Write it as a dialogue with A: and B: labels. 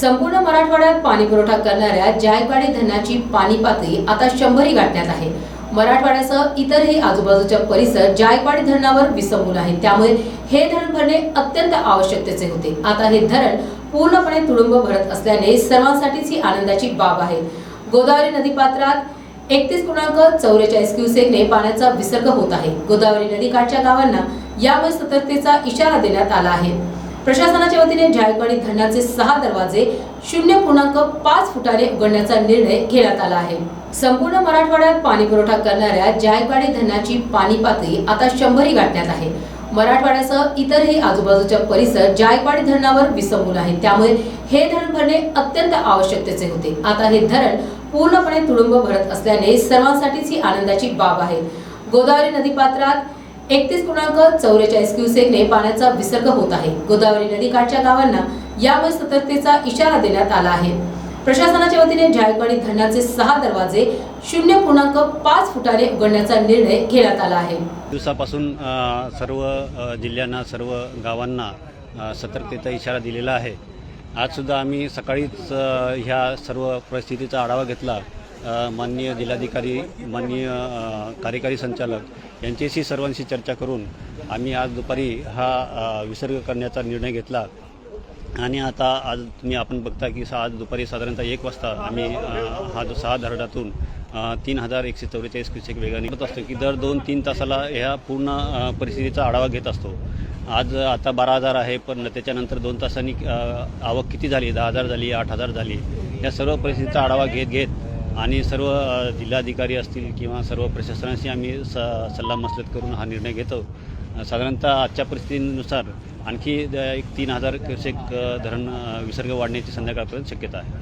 A: संपूर्ण मराठवाड्यात पाणी पुरवठा करणाऱ्या जायकवाडी धरणाची पाणी पातळी आता शंभरी गाठण्यात आहे. मराठवाड्यासह इतरही आजूबाजूच्या परिसर जायकवाडी धरणावर विसंबून आहे त्यामुळे हे धरण भरणे अत्यंत आवश्यकतेचे होते. आता हे धरण पूर्णपणे तुडुंब भरत असल्याने सर्वांसाठीच ही आनंदाची बाब आहे. गोदावरी नदीपात्रात एकतीस पूर्णांक चौवेचाळीस क्युसेकने पाण्याचा विसर्ग होत आहे. गोदावरी नदीकाठच्या गावांना यामुळे सतर्कतेचा इशारा देण्यात आला आहे. प्रशासनाच्या वतीने जायकवाडी धरणाचे सहा दरवाजे शून्य पूर्णांक पाच फुटाने उघडण्याचा निर्णय घेण्यात आला आहे. संपूर्ण मराठवाड्यात पाणी पुरवठा करणाऱ्या जायकवाडी धरणाची पाणी पातळी आता शंभरी गाठण्यात आहे. मराठवाड्यासह इतरही आजूबाजूच्या परिसर जायकवाडी धरणावर विसंबून आहे त्यामुळे हे धरण भरणे अत्यंत आवश्यकतेचे होते. आता हे धरण पूर्णपणे तुडुंब भरत असल्याने सर्वांसाठीच ही आनंदाची बाब आहे. गोदावरी नदीपात्रात एकतीस पूर्णांक चौवेचाळीस क्युसेकने पाण्याचा विसर्ग होत आहे. गोदावरी नदीकाठच्या गावांना यामुळे सतर्कतेचा इशारा देण्यात आला आहे. प्रशासनाच्या वतीने जायकवाडी धरणाचे सहा दरवाजे शून्य पूर्णांक पाच फुटाने उघडण्याचा निर्णय घेण्यात आला आहे.
B: दिवसापासून सर्व जिल्ह्यांना सर्व गावांना सतर्कतेचा इशारा दिलेला आहे. आजसुद्धा आम्ही सकाळीच ह्या सर्व परिस्थितीचा आढावा घेतला. माननीय जिल्हाधिकारी माननीय कार्यकारी संचालक यांच्याशी सर्वांशी चर्चा करून आम्ही आज दुपारी हा विसर्ग करण्याचा निर्णय घेतला. आणि आता आज तुम्ही आपण बघता की आज दुपारी साधारणतः एक वाजता आम्ही हा जो सहा धरणातून तीन हजार एकशे चौवेचाळीस क्युसेक वेगाने होत असतो की दर दोन तीन तासाला ह्या पूर्ण परिस्थितीचा आढावा घेत असतो. आज आता बारा हजार आहे पण त्याच्यानंतर दोन तासांनी आवक किती झाली? दहा हजार झाली आठ हजार झाली? या सर्व परिस्थितीचा आढावा घेत घेत आणि सर्व जिल्हाधिकारी असतील किंवा सर्व प्रशासनाशी आम्ही स सल्लामसलत करून हा निर्णय घेतो. साधारणतः आजच्या परिस्थितीनुसार आणखी द- एक तीन हजार क्युसेक धरण विसर्ग वाढण्याची संध्याकाळपर्यंत शक्यता आहे.